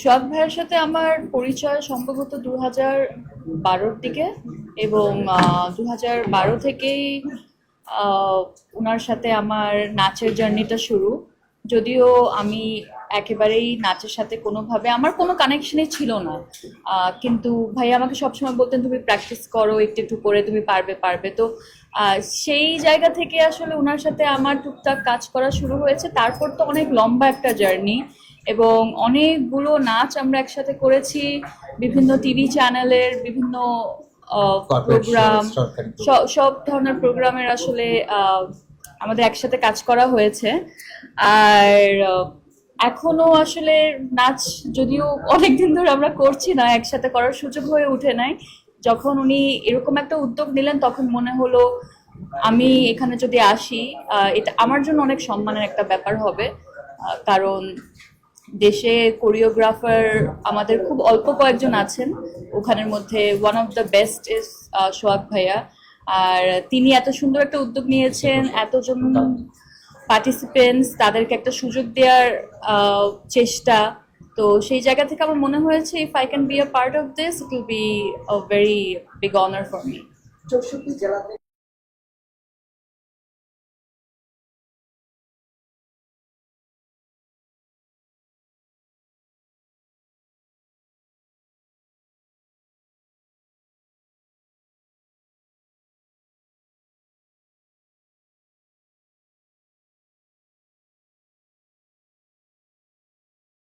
সোহাগ ভাইয়ের সাথে আমার পরিচয় সম্ভবত দু হাজার বারোর দিকে এবং দু হাজার বারো থেকেই ওনার সাথে আমার নাচের জার্নিটা শুরু। যদিও আমি একেবারেই নাচের সাথে কোনোভাবে, আমার কোনো কানেকশনই ছিল না। কিন্তু ভাই আমাকে সবসময় বলতেন, তুমি প্র্যাকটিস করো, একটু একটু করে, তুমি পারবে পারবে। তো সেই জায়গা থেকে আসলে ওনার সাথে আমার টুকটাক কাজ করা শুরু হয়েছে। তারপর তো অনেক লম্বা একটা জার্নি। এবং অনেকগুলো নাচ আমরা একসাথে করেছি বিভিন্ন টিভি চ্যানেলের বিভিন্ন প্রোগ্রাম। সব ধরনের প্রোগ্রামের আসলে আহ, আমাদের একসাথে কাজ করা হয়েছে আর এখনও আসলে নাচ যদিও অনেকদিন ধরে আমরা করছি না একসাথে করার সুযোগ হয়ে উঠে নাই যখন উনি এরকম একটা উদ্যোগ নিলেন তখন মনে হলো আমি এখানে যদি আসি আহ, এটা আমার জন্য অনেক সম্মানের একটা ব্যাপার হবে কারণ দেশে কোরিওগ্রাফার আমাদের খুব অল্প কয়েকজন আছেন। ওখানের মধ্যে one of the best is Sohag ভাইয়া। আর তিনি এত সুন্দর একটা উদ্যোগ নিয়েছেন, এতজন পার্টিসিপেন্টস তাদেরকে একটা সুযোগ দেওয়ার চেষ্টা। তো সেই জায়গা থেকে আমার মনে হয়েছে if I can be a part of this it will be a very big honour for me